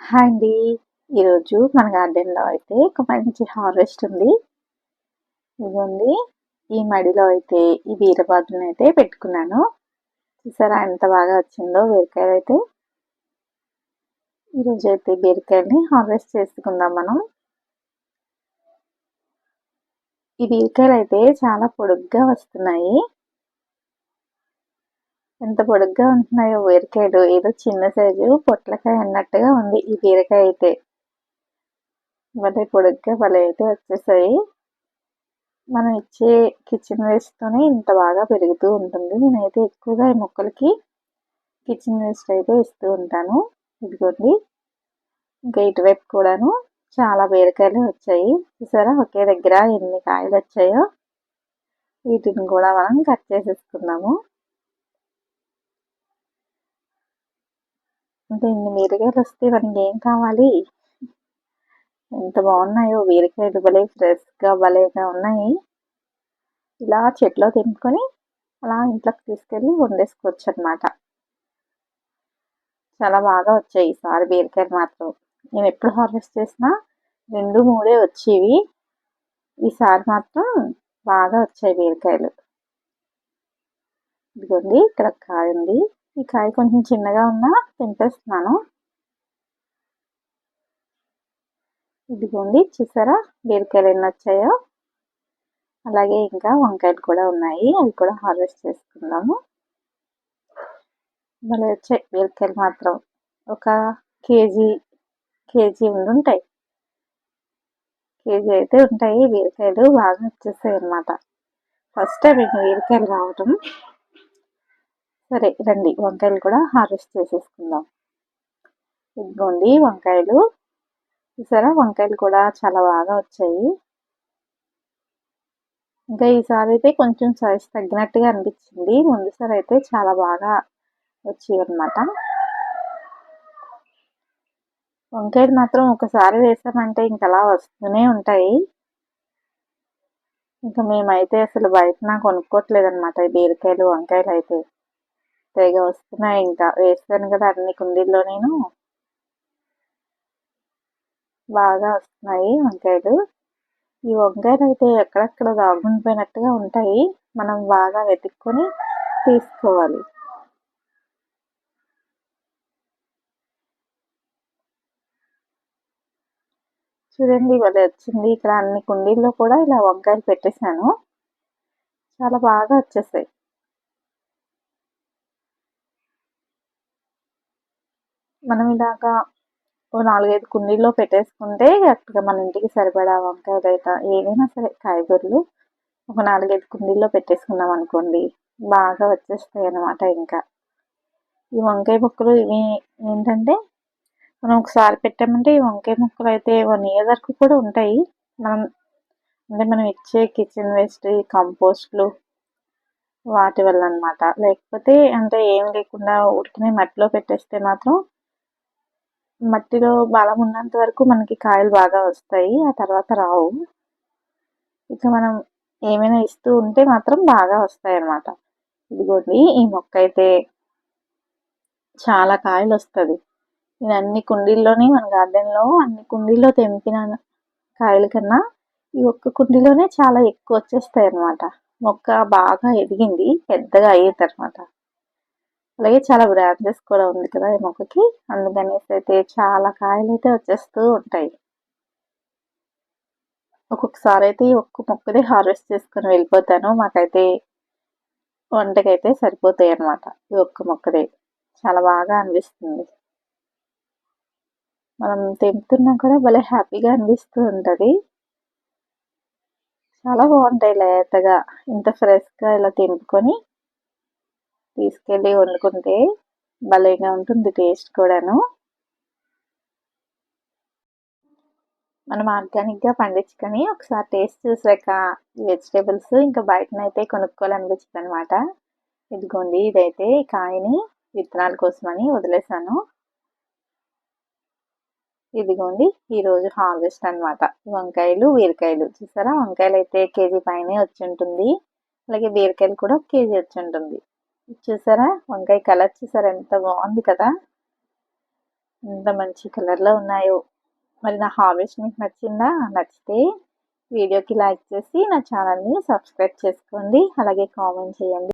Hi అండి. ఈరోజు మన గార్డెన్లో అయితే ఒక మంచి హార్వెస్ట్ ఉంది. ఇదిగోండి ఈ మడిలో అయితే ఈ బీరబాదులను అయితే పెట్టుకున్నాను. చూసారా ఎంత బాగా వచ్చిందో బీరకాయలు అయితే. ఈరోజు అయితే బీరకాయని హార్వెస్ట్ చేసుకుందాం మనం. ఈ బీరకాయలు అయితే చాలా పొడుగ్గా వస్తున్నాయి. ఎంత పొడుగ్గా ఉంటున్నాయో బీరకాయలు ఏదో చిన్న సైజు పొట్లకాయ అన్నట్టుగా ఉంది ఈ బీరకాయ అయితే. భలే పొడుగ్గా భలే అయితే వచ్చేసాయి. మనం ఇచ్చే కిచెన్ వేస్ట్తోనే ఇంత బాగా పెరుగుతూ ఉంటుంది. నేనైతే ఎక్కువగా ఈ మొక్కలకి కిచెన్ వేస్ట్ అయితే ఇస్తూ ఉంటాను. ఇదిగోండి. ఇంకా ఇటువైపు కూడాను చాలా బీరకాయలు వచ్చాయి. చూసారా? ఒకే దగ్గర ఎన్ని కాయలు వచ్చాయో. వీటిని కూడా మనం కట్ చేసేసుకుందాము. అంటే ఇన్ని బీరకాయలు వస్తే మనకి ఏం కావాలి? ఎంత బాగున్నాయో బీరకాయలు భలే ఫ్రెష్గా భలేగా ఉన్నాయి. ఇలా చెట్లో తెంపుకొని అలా ఇంట్లోకి తీసుకెళ్ళి వండేసుకోవచ్చు అనమాట చాలా బాగా వచ్చాయి ఈసారి బీరకాయలు మాత్రం. నేను ఎప్పుడు హార్వెస్ట్ చేసినా రెండు మూడే వచ్చేవి. ఈసారి మాత్రం బాగా వచ్చాయి బీరకాయలు. ఇదిగోండి ఇక్కడ కాయ ఉంది. ఈ కాయ కొంచెం చిన్నగా ఉన్నా తెంపేస్తున్నాను. ఇదిగోండి చూసారా? బీరకాయలు ఎన్ని వచ్చాయో? అలాగే ఇంకా వంకాయలు కూడా ఉన్నాయి. అవి కూడా హార్వెస్ట్ చేసుకుందాము. మళ్ళీ వచ్చాయి బీరకాయలు మాత్రం. ఒక కేజీ కేజీ ఉంటాయి. కేజీ అయితే ఉంటాయి. బీరకాయలు బాగా వచ్చేస్తాయి అన్నమాట. ఫస్ట్ టైం బీరకాయలు రావటం. సరే రండి. వంకాయలు కూడా హార్వెస్ట్ చేసేసుకుందాం. ఇదిగోండి వంకాయలు. చూసారా? వంకాయలు కూడా చాలా బాగా వచ్చాయి. ఇంకా ఈసారి అయితే కొంచెం సైజ్ తగ్గినట్టుగా అనిపించింది. ముందుసారి అయితే చాలా బాగా వచ్చాయి అన్నమాట. వంకాయలు మాత్రం ఒకసారి వేసామంటే ఇంకలా వస్తూనే ఉంటాయి. ఇంకా మేమైతే అసలు బయట కొనుక్కోవట్లేదు అనమాట బీరకాయలు వంకాయలు అయితే. తెగ వస్తున్నాయి ఇంకా వేస్తాను కదా అన్ని కుండీల్లో నేను. బాగా వస్తున్నాయి వంకాయలు. ఈ వంకాయలు అయితే ఎక్కడెక్కడ దాగుండిపోయినట్టుగా ఉంటాయి. మనం బాగా వెతుక్కొని తీసుకోవాలి. చూడండి ఇవాళ వచ్చింది. ఇక్కడ అన్ని కుండీల్లో కూడా ఇలా వంకాయలు పెట్టేశాను. చాలా బాగా వచ్చేసాయి. మనం ఇలాగా ఓ నాలుగైదు కుండీల్లో పెట్టేసుకుంటే కరెక్ట్గా మన ఇంటికి సరిపడా వంకాయలు అయితే ఏదైనా సరే కాయగూరలు ఒక నాలుగైదు కుండీల్లో పెట్టేసుకున్నాం అనుకోండి. బాగా వచ్చేస్తాయి అన్నమాట ఇంకా. ఈ వంకాయ ముక్కలు ఇవి ఏంటంటే మనం ఒకసారి పెట్టామంటే ఈ వంకాయ ముక్కలు అయితే వన్ ఇయర్ వరకు కూడా ఉంటాయి. మనం అంటే మనం ఇచ్చే కిచెన్ వేస్ట్ కంపోస్ట్లు వాటి వల్ల అనమాట లేకపోతే అంటే ఏం లేకుండా ఉడికిన మట్టిలో పెట్టేస్తే మాత్రం మట్టిలో బలం ఉన్నంత వరకు మనకి కాయలు బాగా వస్తాయి ఆ తర్వాత రావు. ఇక మనం ఏమైనా ఇస్తూ ఉంటే మాత్రం బాగా వస్తాయి అన్నమాట ఇదిగోండి ఈ మొక్క అయితే చాలా కాయలు వస్తుంది. నేను అన్ని కుండీల్లోనే మన గార్డెన్లో అన్ని కుండీల్లో తెంపిన కాయల కన్నా ఈ ఒక్క కుండీలోనే చాలా ఎక్కువ వచ్చేస్తాయి అన్నమాట మొక్క బాగా ఎదిగింది పెద్దగా అయ్యేది అనమాట అలాగే చాలా బ్రాంచెస్ కూడా ఉంది కదా ఈ మొక్కకి. అందుకనేసి అయితే చాలా కాయలు అయితే వచ్చేస్తూ ఉంటాయి. ఒక్కొక్కసారి అయితే ఒక్క మొక్కదే హార్వెస్ట్ చేసుకుని వెళ్ళిపోతాను. మాకైతే వంటకైతే సరిపోతాయి అన్నమాట ఈ ఒక్క మొక్కదే. చాలా బాగా అనిపిస్తుంది. మనం తెంపుతున్నా కూడా భలే హ్యాపీగా అనిపిస్తూ ఉంటుంది. చాలా బాగుంటాయి లేతగా ఇంత ఫ్రెష్గా ఇలా తెంపుకొని తీసుకెళ్ళి వండుకుంటే భలేగా ఉంటుంది టేస్ట్ కూడాను. మనం ఆర్గానిక్గా పండించుకొని ఒకసారి టేస్ట్ చూసాక వెజిటేబుల్స్ ఇంకా బయటనైతే కొనుక్కోవాలనిపించింది అనమాట ఇదిగోండి ఇదైతే కాయని విత్తనాల కోసమని వదిలేసాను. ఇదిగోండి ఈరోజు హార్వెస్ట్ అనమాట వంకాయలు బీరకాయలు. చూసారా? వంకాయలు అయితే కేజీ పైనే వచ్చి ఉంటుంది. అలాగే బీరకాయలు కూడా ఒక కేజీ వచ్చి ఉంటుంది. చూసారా? వంకాయ కలర్ చూసారా? ఎంత బాగుంది కదా? ఎంత మంచి కలర్లో ఉన్నాయో. మరి నా హార్వెస్ట్ మీకు నచ్చిందా? నచ్చితే వీడియోకి లైక్ చేసి నా ఛానల్ని సబ్స్క్రైబ్ చేసుకోండి. అలాగే కామెంట్ చేయండి.